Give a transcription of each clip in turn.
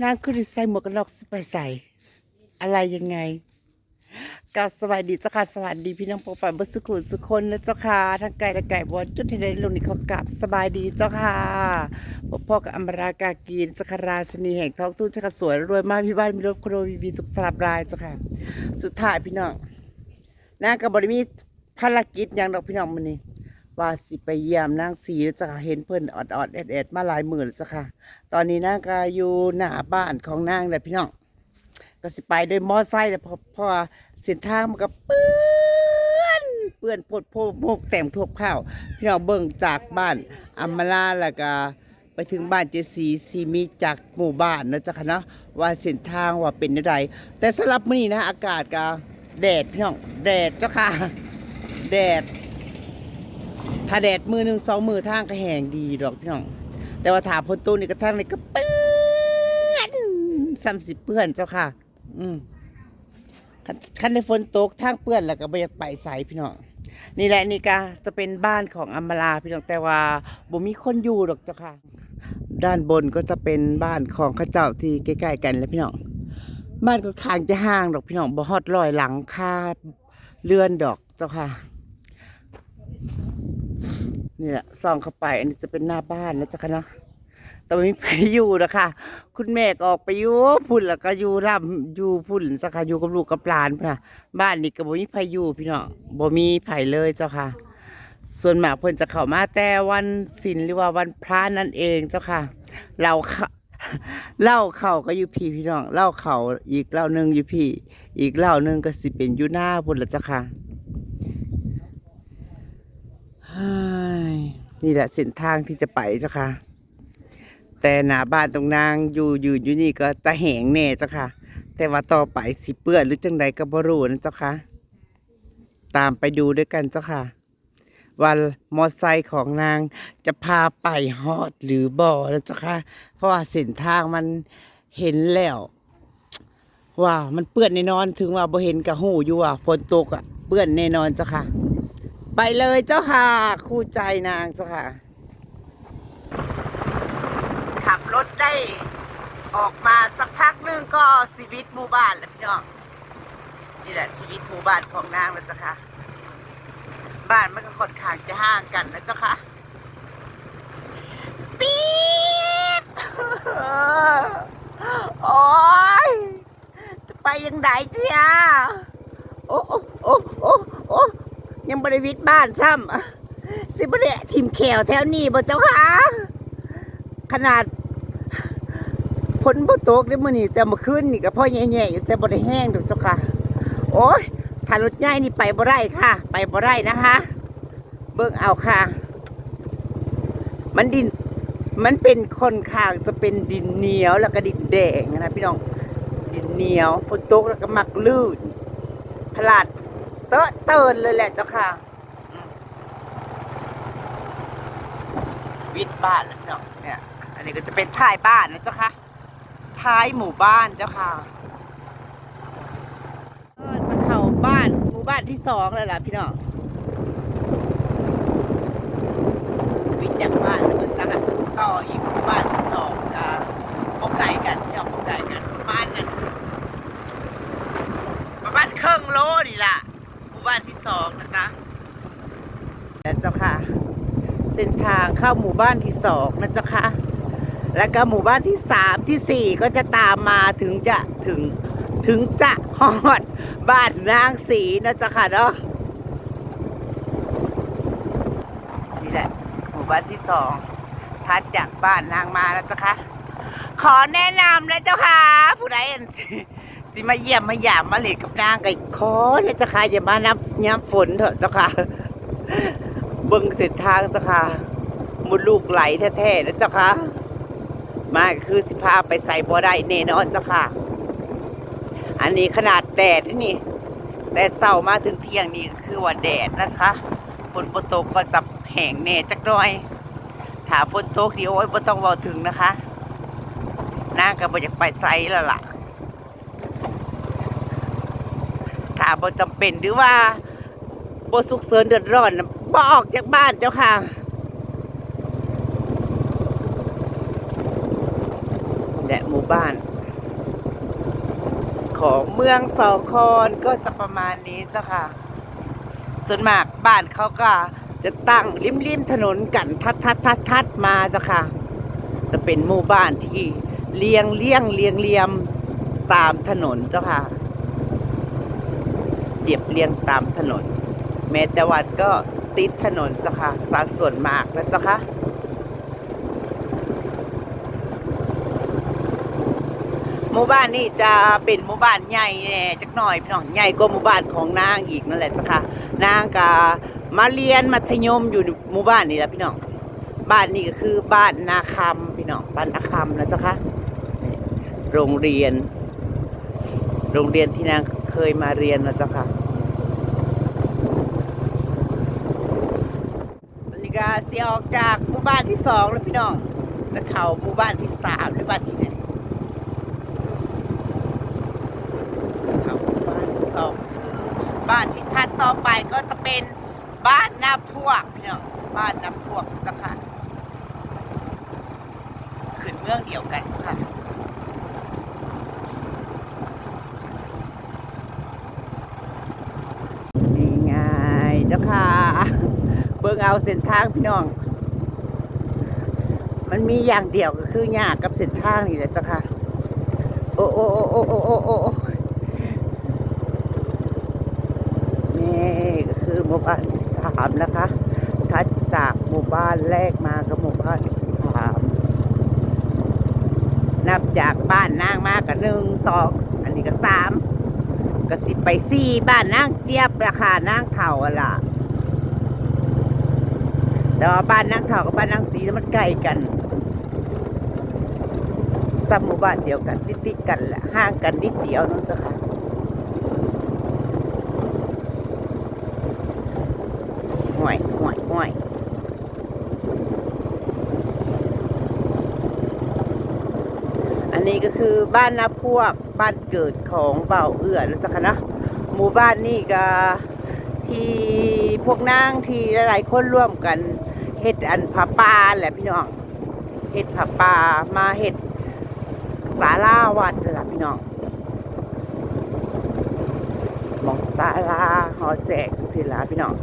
นางคือได้ใส่หมวกกันน็อกไปใส่ อะไรยังไงกับสวัสดีเจ้าค่ะสวัสดีพี่น้องปอปายบสุขุสุคนนะเจ้าค่ะทั้งไก่และไก่บอลจุดที่ได้ลงนี่เขากลับสบายดีเจ้าค่ะพ่อพ่อกับอมรากากีนเจ้าค่ะราชนีแห่งท้องทุ่งเจ้าค่ะสวยรวยมากพี่บ้านมีรถโครวีวีทุกตราบรายเจ้าค่ะ สุดท้ายพี่น้องนางกับบริมีภารกิจอย่างดอกพี่น้องมันนี่ ว่าสิไปเยี่ยมนางสีเจ้าค่ะเห็นเพิ่นออดออดแอดแอดมาหลายหมื่นจ้าค่ะ ตอนนี้นางก็อยู่หน้าบ้านของนางเลยพี่น้องก็สิไปด้วยมอไซค์เลยพราะเพราะว่าเส้นทางมันก็เปื้อนเปื้อนพดโพกโมกแต่งทั่วข้าวพี่น้องเบิ่งจากบ้านอัมมาลาแล้วก็ไปถึงบ้านเจสีซีมีจากหมู่บ้านนะจ๊ะค่ะเนาะว่าเส้นทางว่าเป็นยังไงแต่สำหรับมื้อนี้นะ อากาศก็แดดพี่น้องแดดเจ้าค่ะ แดด ถ้าแดดมือหนึ่งสองมือทางก็แห้งดีดอกพี่น้อง แต่ว่าถาพ้นตู้นี่ก็ทางนี่ก็เปื้อนซ้ำสิบเปื้อนเจ้าค่ะ อืมคันคันในฝนตกทางเปื้อนแล้วก็บ่อยากไปใสพี่น้องนี่แหละนี่ก็จะเป็นบ้านของอัมมาลาพี่น้องแต่ว่าบ่มีคนอยู่ดอกเจ้าค่ะ ด้านบนก็จะเป็นบ้านของข้าเจ้าที่ใกล้ๆกันแล้วพี่น้องบ้านก็ข้างจะห่างดอกพี่น้องบ่ฮอดร้อยหลังคาเรือนดอกเจ้าค่ะ นี่แหละส่องเข้าไป อันนี้จะเป็นหน้าบ้านนะจ๊ะคะเนาะแต่ไม่มีใครอยู่นะคะคุณแม่ก็ออกไปอยู่พุ่นแล้วก็อยู่ร่ำอยู่พุ่นสักค่ะอยู่กับลูกกับหลานพุ่นะบ้านนี้ก็บ่มีใครอยู่พี่น้องบ่มีไผเลยเจ้าค่ะ ส่วนมากเพิ่นจะเข้ามาแต่วันศีลหรือว่าวันพระนั่นเองเจ้าค่ะ เราเข้าเล่าเข่าก็อยู่พี่พี่น้องเล่าเข่าอีกเล่าหนึ่งอยู่พี่ อีกเล่าหนึ่งก็สิเป็นอยู่หน้าพุ่นละเจ้าค่ะ นี่แหละเส้นทางที่จะไปเจ้าค่ะ แต่หน้าบ้านตรงนางอยู่ยืนอยู่นี่ก็ตะแหงแน่เจ้าค่ะ แต่ว่าต่อไปสิเปื้อนหรือจังใดก็บ่รู้นะเจ้าค่ะ ตามไปดูด้วยกันเจ้าค่ะว่ามอไซค์ของนางจะพาไปฮอดหรือบ่นะเจ้าค่ะ เพราะว่าเส้นทางมันเห็นแล้วว่ามันเปื้อนแน่นอนถึงว่าบ่เห็นกระหูอยู่ว่าฝนตกอะเปื้อนแน่นอนเจ้าค่ะ ไปเลยเจ้าค่ะ คู่ใจนางเจ้าค่ะ ขับรถได้ออกมาสักพักนึงก็ชีวิตหมู่บ้านแล้วพี่น้องนี่แหละชีวิตหมู่บ้านของนางแล้วเจ้าค่ะ บ้านมันก็ค่อนข้างจะห่างกันนะเจ้าค่ะปี๊บโอ้ยจะไปยังไงเจียโอโอ้โอ้โอ้โอ้ ยังบริวิตบ้านซ้ำสิบเดทีมแขวแถวนี้บ่เจ้าค่ะขนาดฝนบ่ตกได้มื้อนี้แต่เมื่อคืนนี่ก็พ่อแย่ๆอยู่แต่บ่ได้แห้งดอกเจ้าค่ะ โอ้ยถ้ารถใหญ่นี่ไปบ่ได้ค่ะ ไปบ่ได้นะคะ เบิ่งเอาค่ะ มันดิน มันเป็นค่อนข้างจะเป็นดินเหนียวแล้วก็ดินแดงนะพี่น้องดินเหนียวฝนตกแล้วก็มักลื่นพลาด เตอะเตินเลยแหละเจ้าค่ะอืมวิทย์บ้านแล้วพี่น้องเนี่ย อันนี้ก็จะเป็นท้ายบ้านนะเจ้าค่ะ ท้ายหมู่บ้านเจ้าค่ะก็จะเข้าบ้านหมู่บ้านที่สองแล้วล่ะพี่น้อง วิทย์จากบ้านแล้วก็จะต่ออีกหมู่บ้านที่สองจะพบไก่กันพี่น้องพบไก่กันประมาณนั้น ประมาณครึ่งโลนี่ล่ะหมู่บ้านที่สองนะจ๊ะแล้วเจ้าค่ะ เส้น ทางเข้าหมู่บ้านที่สองนะจ้าค่ะแล้วก็หมู่บ้านที่สามที่สี่ก็จะตามมาถึงจะถึงถึงจะฮอดบ้านนางสีนะจ้าค่ะเนาะนี่แหละหมู่บ้านที่สองทัดจากบ้านนางมาแล้วเจ้าค่ะขอแนะนำนะเจ้าค่ะ ผู้ใดอันสิสิมาเยี่ยมมาหยามมาเล่นกับนางไก่ขอนะเจ้าค่ะอย่ามานับย้ำฝนเถอะเจ้าค่ะเบิ่งเส้นทางเจ้าค่ะ มุดลูกไหลแท้ๆนะเจ้าค่ะมาคือสิพาไปใส่บ่ได้แน่นอนเจ้าค่ะ อันนี้ขนาดแดดนี่แต่เศร้ามาถึงเที่ยงนี่คือว่าแดดนะคะฝนบ่ตกก็จะแห้งแน่จักน่อยถ้าฝนตกนี่โอ้ยบ่ต้องเว้าถึงนะคะนางก็บ่อยากไปไสแล้วล่ะถ้าบ่จำเป็นหรือว่าบ่สุกเสริญเดือดร้อนบ่ออกจากบ้านเจ้าค่ะ และหมู่บ้าน ของเมืองสองคอนก็จะประมาณนี้เจ้าค่ะ ส่วนมากบ้านเขาก็จะตั้งริมริมถนนกันทัดทัดทัดทัดมาเจ้าค่ะ จะเป็นหมู่บ้านที่เรียงเลี่ยงเรียงเรียมตามถนนเจ้าค่ะเรียบเรียงตามถนน แม้แต่วัดก็ติดถนนเจ้าค่ะสัดส่วนมากนะเจ้าค่ะ หมู่บ้านนี่จะเป็นหมู่บ้านใหญ่แน่จักหน่อยพี่น้องใหญ่กว่าหมู่บ้านของนางอีกนั่นแหละจ้ะค่ะนางก็มาเรียนมัธยมอยู่หมู่บ้านนี่แหละพี่น้องบ้านนี่ก็คือบ้านนาคำพี่น้องบ้านนาคำนะจ้าค่ะโรงเรียน โรงเรียนที่นางเคยมาเรียนนะจ้าค่ะนนี้ก็เสียออกจากหมู่บ้านที่สองแล้วพี่น้องจะเข้าหมู่บ้านที่สามหรือบ้านที่หนึ่ง เขาบ้านที่สองคือ บ้านที่ทัดต่อไปก็จะเป็นบ้านน้าพวกพี่น้องบ้านน้าพวกจะค่ะขึ้นเมืองเดียวกันค่ะนี่ไงเจ้าค่ะ เบิ่งเอาเส้นทางพี่น้อง มันมีอย่างเดียวก็คือยากกับเส้นทางนี่แหละเจ้าค่ะ โอ้โอ้โอ้โอ้โอ้โอ้โอ้ นี่ก็คือหมู่ บ้านที่สามนะคะถัดจากหมู่บ้านแรกมาก็หมู่บ้านที่สามนับจากบ้านนางมากกับหนึ่งสองอันนี้ก็สามก็สิไปสี่บ้านนางเจี๊ยบราคานางเถ่าอะล่ะแต่ว่าบ้านนางเถ่ากับบ้านนางสีมันใกล้กันซ้ำหมู่บ้านเดียวกันติดๆกันแหละห่างกันนิดเดียวนั่นจ้ะค่ะ ห่วยห่วยห่วยอั นี้ก็คือบ้านนาพวกบ้านเกิดของเบาเอื้อแล้วจ้ะคะนะหมู่บ้านนี่ก็ที่พวกนางที่หลายๆคนร่วมกันเฮ็ดอันผาป่าแหละพี่น้องเฮ็ดผาป่ามาเฮ็ดศาลาวัดแหละพี่น้องหมองศาลาหอแจกศิลาพี่น้อง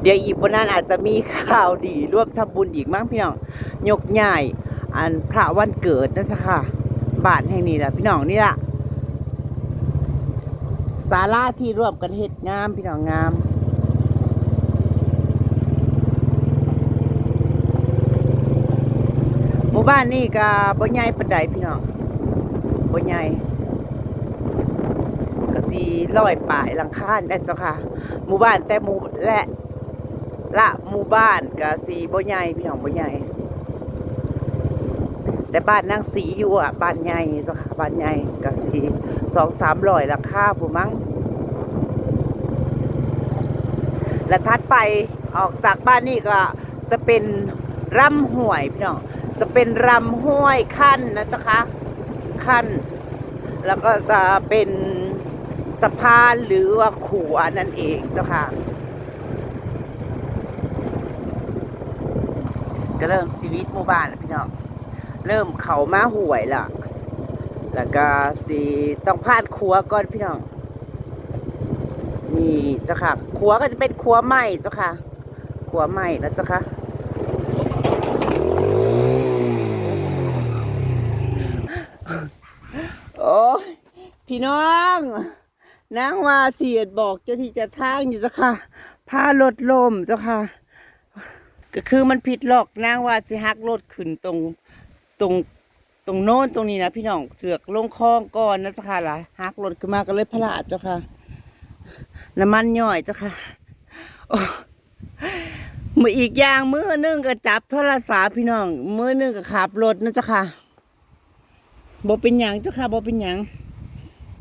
เดี๋ยวอีกวันนั้นอาจจะมีข่าวดีร่วมทำบุญอีกมั้งพี่น้องยกใหญ่อันพระวันเกิดนะจ๊ะค่ะ บ้านแห่งนี้แหละพี่น้องนี่ล่ะศาลาที่ร่วมกันเฮ็ดงามพี่น้องงามหมู่บ้านนี่ก็บ่ใหญ่ปานใดพี่น้องบ่ใหญ่ก็สิร้อยป่ายหลังคาได้เจ้าค่ะ หมู่บ้านแต่หมู่และละหมู่บ้านก็สีบ่ใหญ่พี่น้องบ่ใหญ่ แต่บ้านนางสีอยู่อะบ้านใหญ่เจ้าค่ะบ้านใหญ่ก็สีสองสามร้อยราคาผู้มั้งและทัดไปออกจากบ้านนี่ก็จะเป็นร่ำห้วยพี่น้องจะเป็นรำห้วยขั้นนะจ๊ะคะขั้น แล้วก็จะเป็นสะพานหรือว่าขัวนั่นเองเจ้าค่ะก็เริ่มชีวิตหมู่บ้านแล้วพี่น้อง เริ่มเขามาห่วยละแล้วก็สิต้องผ่านครัวก่อนพี่น้อง นี่เจ้าค่ะครัวก็จะเป็นครัวไหม้เจ้าค่ะครัวไหม้แล้วเจ้าค่ะโอ้พี่น้องนางว่าเสียดบอกเจ้าที่จะทางอยู่เจ้าค่ะพารถลมเจ้าค่ะ ก็คือมันผิดหรอกนางว่าสิฮักรถขึ้นตรง ตรงตรงโน้นตรงนี้นะพี่น้องเสือกลงคลองก่อนนะเจ้าค่ะล่ะฮักรถขึ้นมาก็เลยพลาดเจ้าค่ะ น้ำมันย่อยเจ้าค่ะมืออีกอย่างมือนึงก็จับโทรศัพท์พี่น้องมือนึงก็ขับรถนะเจ้าค่ะบ่เป็นหยังเจ้าค่ะบ่เป็นหยัง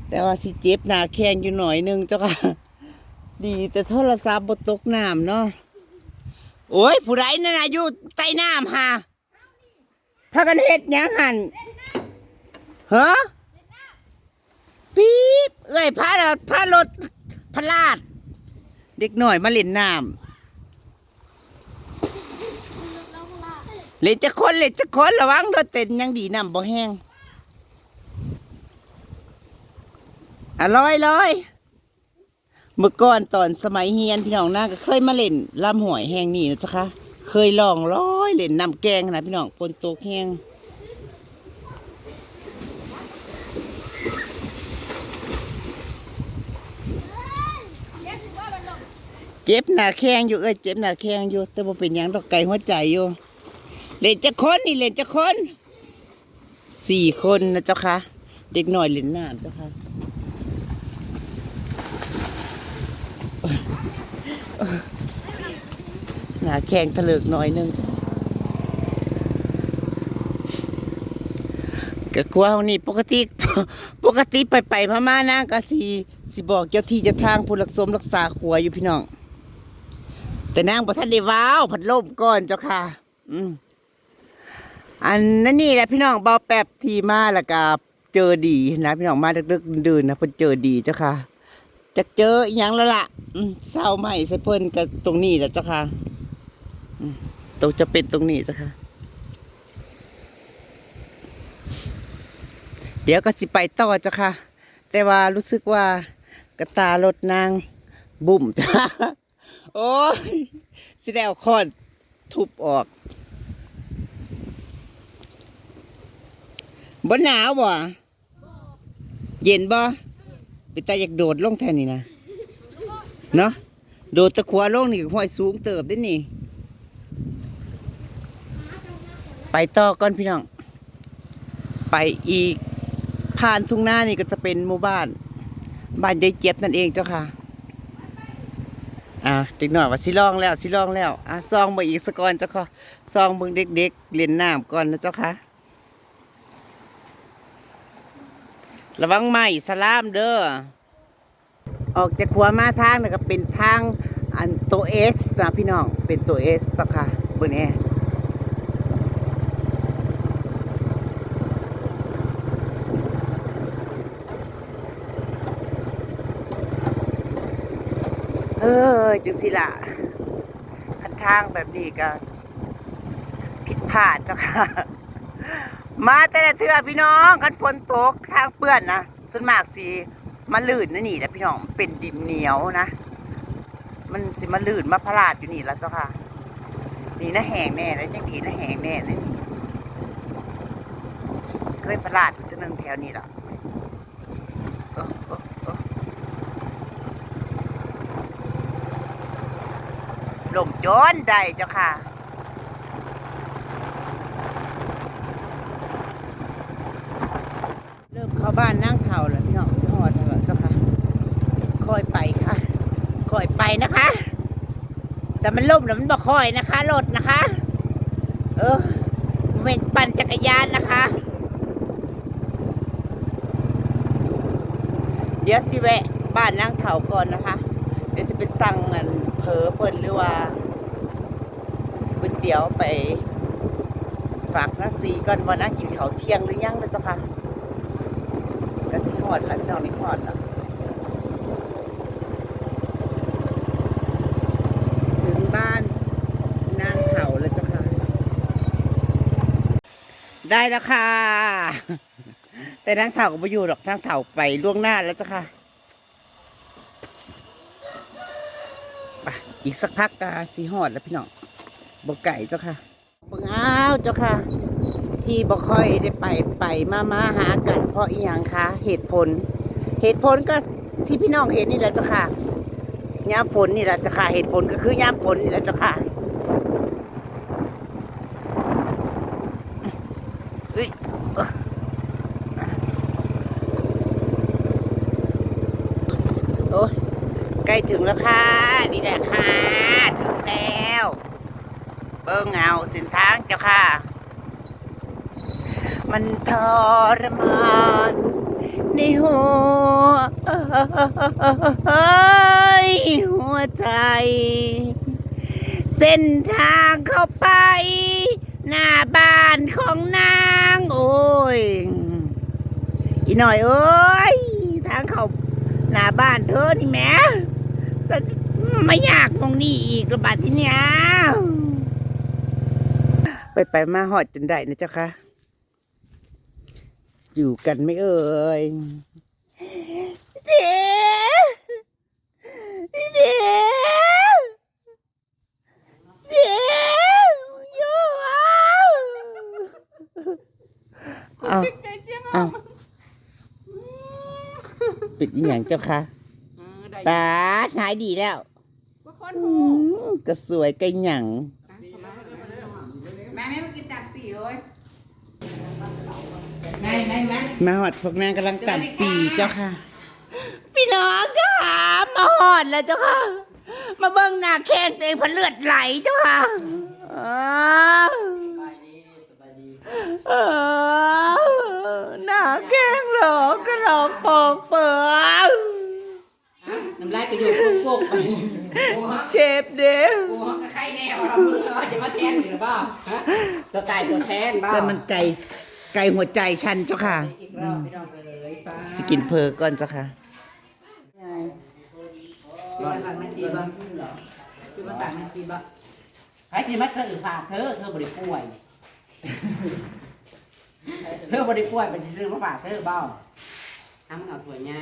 แต่ว่าสิเจ็บหนาแข้งอยู่หน่อยนึงเจ้าค่ะ ดีแต่โทรศัพท์บ่ตกน้ำเนาะโอ้ยผู้ใดนั่นนะอยู่ใต้น้ำฮะ พากันเห็ดหยังหันฮะปี๊บเอ้ยพาราพารถพลาด เด็กหน่อยมาเล่นน้ำเล่นจะคนเล่นจะคนระวังรถเต็นยังดีน้ำบ่แห้งอร่อยเอยเมื่อก่อนตอนสมัยเฮียนพี่น้องน้าก็เคยมาเล่นลำหอยแห่งนี่นะจ๊ะคะ เคยลองร้อยเล่นน้ำแกงนะพี่น้องปนโตกแห้งเจ็บหน้าแข้งอยู่เอ้ยเจ็บหน้าแข้งอยู่ แต่บ่เป็นหยังดอกไก่หัวใจอยู่ เล่นจะคนนี่เล่นจะคนสี่คนนะเจ้าค่ะ เด็กหน่อยเล่นน้ำเจ้าค่ะ หาแข้งทะเลิกหน่อยนึงก็กลัวนี่ปกติปกติไปไปๆมานางก็สิสิบอกเจ้าที่จะทางผู้รักสมรักษาขัวอยู่พี่น้อง แต่นางบ่ทันได้ว้าวพัดลมก่อนเจ้าค่ะ อืมอันนั้นนี่แหละพี่น้องเบาแป๊บทีมาแล้วก็เจอดีนะพี่น้องมาดึกๆดื่นๆนะเพิ่นเจอดีเจ้าค่ะจะเจออีหยังแล้วล่ะเศร้าใหม่ใส่เพิ่นกับตรงนี้แหละเจ้าค่ะ ตรงจะเป็นตรงนี้จ้าค่ะ เดี๋ยวก็สิไปต่อจ้าค่ะ แต่ว่ารู้สึกว่ากระตารถนางบุ่มจ้าโอ้ยสิได้เอาคอนทุบออกบ่หนาวบ่ เย็นบ่ไปตาอยากโดดลงแทนนี่นะ เนาะโดดตะขวาลงนี่ห้อยสูงเติบได้นี่ ไปต่อก่อนพี่น้อง ไปอีกผ่านทุ่งหน้านี่ก็จะเป็นหมู่บ้าน บ้านยายเจี๊ยบนั่นเองเจ้าค่ะ อ่าเด็กหน่อยว่าสิลองแล้วสิลองแล้วอะซองมาอีกสกอนเจ้าค่ะซองเบิ่งเด็กๆเล่นน้ำก่อนนะเจ้าค่ะ ระวังไหม้สลามเด้อออกจากขัวมาทางนี่ก็เป็นทางอันตัวเอสนะพี่น้องเป็นตัวเอสเจ้าค่ะเบิ่งแน่ เออจังสิละคันทางแบบนี้ก็ผิดพลาดเจ้าค่ะ มาแต่ละเทือพี่น้องกันฝนตกทางเปื้อนนะส่วนมากสิมาลื่นนะนี่แหละพี่น้องเป็นดินเหนียวนะ มันสิมาลื่นมาพลาดอยู่นี่แล้วเจ้าค่ะ นี่นะแหงแน่แล้วยังดีนะแหงแน่เลยนี่เคยพลาดอยู่ตัวนึงแถวนี้ละเออเออเออ ลมโจนได้เจ้าค่ะ เริ่มเข้าบ้านนั่งเข่าแล้วพี่น้องสิหอดแล้วเจ้าค่ะคอยไปค่ะคอยไปนะคะ แต่มันล่มแล้วมันบอกคอยนะคะรถนะคะ เออเว้นปั่นจักรยานนะคะ เดี๋ยวสิแวะบ้านนั่งเข่าก่อนนะคะ เดี๋ยวจะไปสั่งเงิน เพอเปิ้นหรือว่าก๋วยเตี๋ยวไป ฝากนาซีก่อนว่านั่งกินข้าวเที่ยงหรือยังนะจ้าค่ะกะสิหอดค่ะพี่น้องนี่หอดอะถึงบ้านนางเขาแล้วจ้าค่ะ ได้แล้วค่ะ แต่นางเถ่าก็ไม่อยู่หรอกนางเถ่าไปล่วงหน้าแล้วจ้าค่ะ ไปอีกสักพักกาสีหอดแล้วพี่น้องบกไก่เจ้าค่ะบิ่งอ้าวเจ้าค่ะ ที่บ่ค่อยได้ไปไปมามาหากัน เพราะอีหยังคะเหตุผล เหตุผลก็ที่พี่น้องเห็นนี่แหละเจ้าค่ะยามฝนนี่แหละเจ้าค่ะเหตุผลก็คือยามฝนนี่แหละเจ้าค่ะเฮ้ยโอ้ยใกล้ถึงแล้วค่ะ นี่แหละค่ะ ถึงแล้ว เบิ้งเงาเส้นทางเจ้าค่ะ มันทรมานในหัวหัวใจ เส้นทางเข้าไป หน้าบ้านของนางโอ้ยอีหน่อยเอ้ย ทางเข้าหน้าบ้านเธอนี่แม่ ไม่อยากมองนี่อีกระบาดที่เนี้ยไปไปๆมาหอดจนได้นะเจ้าค่ะ อยู่กันไหม่เอ่ยเจ๊พี่เจ๊เจ๊อยู่อะเอาเอาปิดอหย่างเจ้าค่ะได้ตาหายดีแล้วว่า คนอืหูมก็สวยก็หยังแม่แม่มากินตับปีเลยแม่แม่แม่มาหอดพวกนางกำลังตัดปีเจ้าค่ะ พี่น้องค่ะมาหอดแล้วเจ้าค่ะ มาเบิ่งหน้าแข้งตัวเองพันเลือดไหลเจ้าค่ะอ้าวเออหน้าแข้งเหรอกระหลอกปอกเปิด น้ำลายก็อยู่ฟุกๆไปเจ็บเด้อกูห้องก็ไข่แนวเรามึงเราจะมาแทนหรือเปล่าฮะตัวตายตัวแทนบ้าแต่มันไกลไกลหัวใจฉันเจ้าค่ะอีกรอบไม่ต้องไปเลยป้าสกินเพอก่อนเจ้าค่ะร้อยพันแม่ชีบ้างคือภาษาแม่ชีบ้างไอ้ชีมาสื่อฝากเธอเธอบริป่วยเธอบริป่วยไปซื้อมาฝากเธอบ้าทำเอาถั่วใหญ่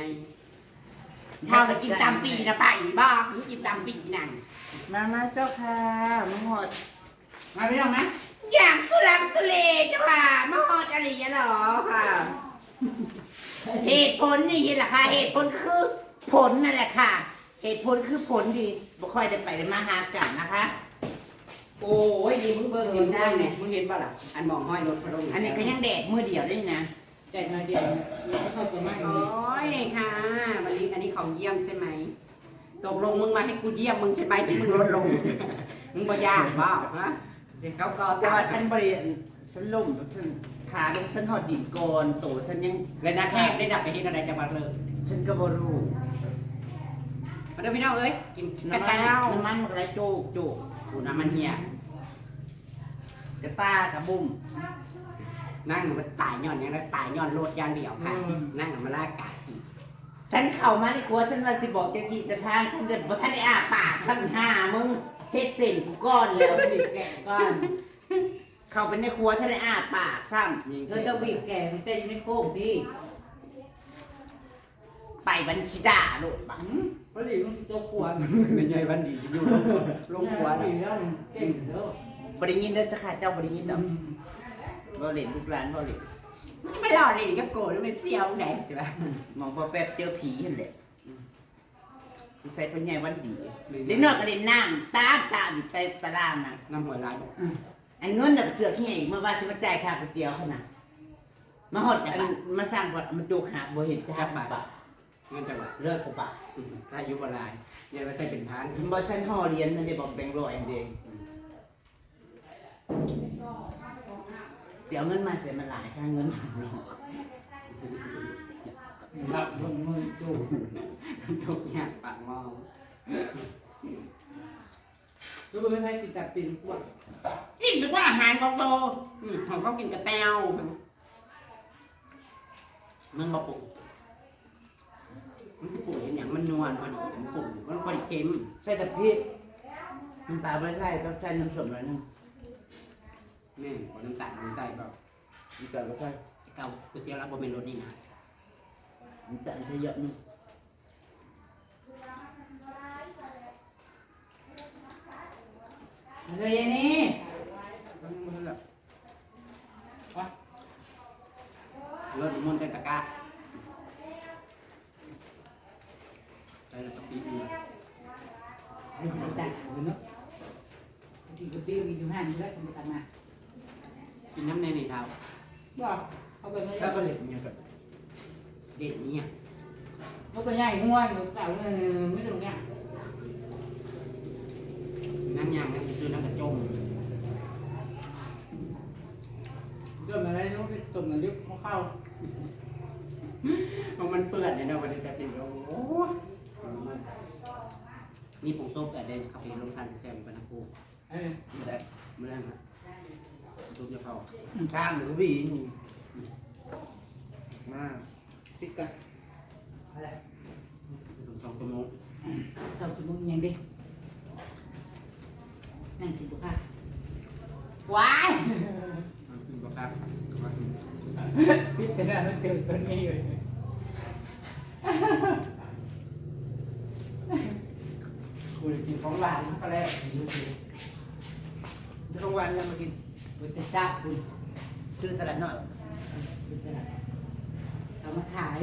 เท่ากับกินตามปีนะป้าอีบ้ามึงกินตามปีนั่นมามาเจ้าค่ะมาหอดมาไม่ต้องไหมอย่างทุลักทุเลเจ้าค่ะมาหอดอะไรอย่าหรอค่ะ เหตุผลนี่แหละค่ะ เหตุผลคือผลนั่นแหละค่ะ เหตุผลคือผลดีบ่ค่อยได้ไปได้มาหากันนะคะ โอ้ยนี่มึงเบิ่งเห็นได้ไหมมึงเห็นป่ะล่ะอันมองห้อยรถพะโลงอันนี้ก็ยังแดดมือเดียวได้นะ แจกมาเดียวไม่ค่อยจะไม่โอ้ยค่ะ วันนี้อันนี้ของเยี่ยมใช่ไหมตกลงมึงมาให้กูเยี่ยมมึงใช่ไหมที่มึงลดลง มึงบ่ยากเปล่าฮะเดี๋ยวเขาก็แต่ว่าฉันบริฉันล่มฉันขาลงฉันหอดดินก่อนโตฉันยังเลยนะแค่ได้ดับไปที่อะไรจะมาเลยฉันก็บ่รู้มาเด้อพี่น้องเอ้ยกินกระน้ำมันเต้าน้ำมันมันอะไรโจกโจกกูน้ำมันเหี่ยกระตากระบุ่ม นั่งมันตายย้อนอย่างนั้นตายย้อนโลดอยางเดียวค่ะนั่งมาลากกากีฉันเข้ามาในครัวฉันว่าสิบอกจะกี่จะทางฉันเดินบ่ทันได้อาปากทั้งห้ามึงเฮ็ดเส้นกูก้อนแล้วนี่แกะก้อน เข้าไปในครัวท่านได้อาปากซ้ำเธอจะบีบแก่มันเต้นอยู่ในโค้งพี่ไปบัญชีดาโลดบังพอดีมันตัวขวานเป็นไงวันดีอยู่ลงลงขวานเก่งเด้อบริยินเด้อจ้ะค่ะเจ้าบริยินเนาะ บ่เล่นลูกหลานบ่เล่นไม่หล่อเลยกับโกรธไม่เสียวไหนใช่ไหมมองพอแป๊บเจอผีนั่นแหละใส่เป็นไงวันดีเด็กน้อยก็เล่นน้ำตามตามอยู่ใต้ตารางน่ะ น้ำหัวลายอันเงินน่ะก็เสือกเฮียอีกมาว่าสิมาจ่ายค่าก๋วยเตี๋ยวเขาน่ะมาฮอดอันมาสร้างวัดมาโจกหาบ่เห็นจักบาทเงินจังหวะเลิกกว่าบาทถ้าอายุบลายเนี่ยเราใส่เป็นพัน บ่ฉันห่อเรียนนั่นได้บอกแบ่งร้อยอันเดียว เสียเงินมาเสียมันหลายค่าเงินเนาะหลับลงมือจูจูเนี่ยปากมองก็ไม่ให้กินจับปินกว่ากินแต่ว่าอาหารของโตของเขากินกระแตวมันมาปรุงมันจะปรุงอย่างมันนวลพอดีมันปรุงมันพอดีเค็มใส่แต่พริกมันปลาไม่ใส่ต้องใส่น้ำส้มหน่อยนึง แม่ขอน้ำตาลใส่ก็มันปลาไม่ใส่เกาก๋วยเตี๋ยวรับบ่เป็นรสนี่นะน้ำตาลใส่เยอะนึงเลยอันนี้มันมันแบบวะเลือดมันเต็มตะกร้าใส่แล้วก็ปีนไม่ใช่จัดเลยเนาะกินกระเปี้ยวกินอยู่ห้างแล้วฉันจะตัดมา กินน้ำในในเท้าบอกเขาไปไม่แล้ได้วก็เหล็กเนี่ยก็เด็ดเนี่ยเขาไปง่ายง่วงหรือเก่าเลยไม่ตรงเนี้ยนั่งยางนั่งซื้อนั่งกระจมเริ่มอะไรนู้นตุ่มอายุเขาเข้าเพราะมันเปื้อนเนี่ยเนาะวันนี้จะเป็นโอ้มีผงซุปแต่เด่นคาเฟ่ลงทันแซมเป็นน้ำปูเออแต่เมื่อไห ทุกยางเขาข้างหรือวิ่งมาติดกันสองชั่วโมงสองชั่วโมงยังดินั่งกินบุคาว้ายนั่งกินบุคาะพี่เป็นอะไรเจอดคนนี้อยู่คุจกินของหวานก็แล้วจะต้องหวานยังมากิน กูจะจับกูชื่อตลาดน้อยกูจะเอามาขาย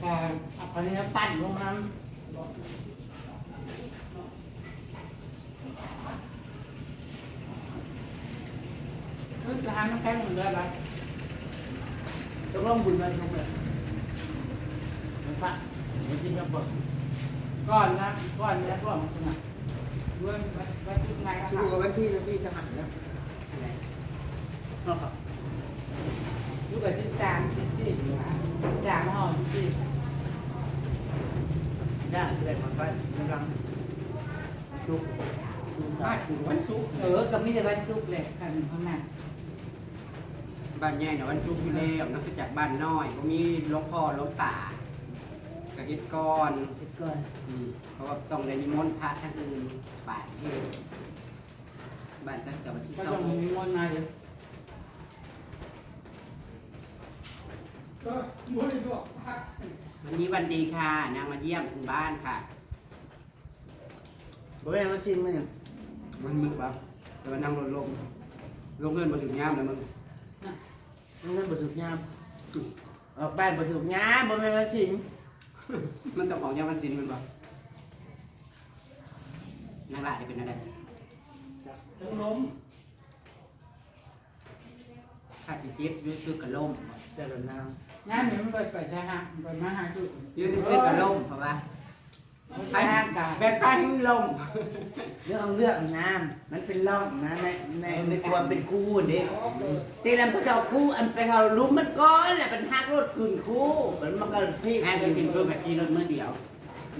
แต่เอาคนนี้ปั้นลงน้ำคือจะหาน้ำแข็งเหมือนเดิมไหมจะลงบุญอะไรลงเลยมันปะมันกินยังปะก่อนนะก่อนนะก่อนมันนะด้ วยวัตถุไงคชูรับกับวันที่จะสี่สหัสนะอะไรเนาะครับอยู่กับชิ้นจานชิ้นที่จานห่อชิ้นที่ย่างอะไรมาไปกำลังชุกบ้านอยู่วันศุกร์เออกับมิแต่วันศุกร์เลยกันข้างหน้าบ้านใหญ่เนาะวันชุกอยู่แล้วนักจากบ้านน้อยก็มีหลวงพ่อหลวงตากับ เฮ็ดก่อนเด็กก่อนอืมเพราะว่าต้องได้นิมนต์พระท่านอื่นบาทเฮ็ดบ้านฉันกับวันที่ก็สอต้องงมีมนต์มาเลยวันนี้วันดีค่ะ นางมาเยี่ยมคุณบ้านค่ะบ่แม่นมาชิมมึงมันมึกบ้าแต่ว่านั่งรถลงลงเงินมาถึงยามเลยมึงมึงนั่นบ่ถูกยามออกบ้านบ่ถูกยามบ่แม่นมาชิม มันต้องของยามวันสินมันบ่นางละจะเป็นอะไรทั้งลมข้าสิเจ็บอยืดซื้อกระล่มแต่ละน้งานนี้มันเปิดเปิดจะหาเปิดมาหาจุดอยืดซื้อกระล่มเพราะว่า ไปทางการแบบไปให้ลมำเรื่องเรื่องน้ำมันเป็นร่องนะในในในความเป็นคู่เด็กตีลำพระเจ้าคู่อันไปเขาลุ้มมันก้อนแหละเป็นฮักรถคืนคู่มันมันก็พี่แม่ก็กินก็แบบที่รถมือเดียว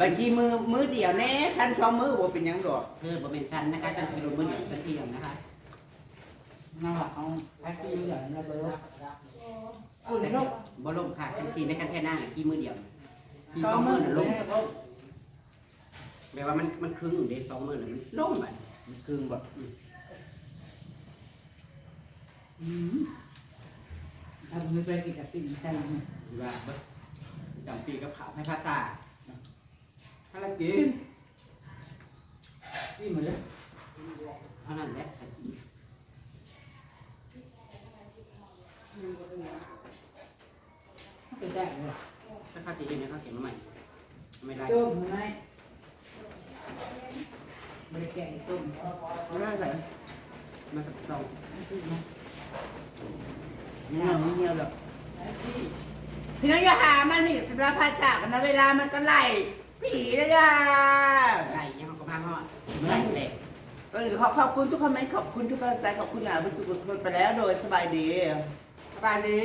บางทีมือมือเดียวแน่คันสองมือบ่เป็นหยังดอกเพื่อบ่เป็นชั้นนะคะชั้นกิโลมือเดียวชั้นเทียมนะคะนั่งหลับเอาแพ็คที่เหลือเนี่ยเบอร์อุ่นลมบ่ลมค่ะชั้นทีในขั้นแค่หน้าน่ะขี้มือเดียวขี้ต่สอองมืมืออหนึ่น่ะงลลมง แปลว่ามันมันครึ่งเด้สองมือน่ะมันลมบัดมันคืนบ่ทำมือไปกินกับติ่งใช่ไหมว่าเบิดจำปีกับขาวให้ภาษาถ้าละกินที่หมดเลยเท่านั้นแหละไปแจ้งเลยถ้าเขาจะเย็นเนี่ยเขาเก็บมาใหม่ไม่ได้ต้มไหมไม่ได้แกงต้มไม่ได้เลยมาสับสองเงี้ยวเงี้ยวหรอกพี่น้องอย่าหามันนี่สำหรับพาจากกันนะเวลามันก็ไล่ผีนะจ้าไก่ยังเขาก็พาพ่อไก่แหลกก็หรือขอขอบคุณทุกคอมเมนต์ขอบคุณทุกกำลังใจขอบคุณอะบุสุกุศลไปแล้วโดยสบายดี สบายดี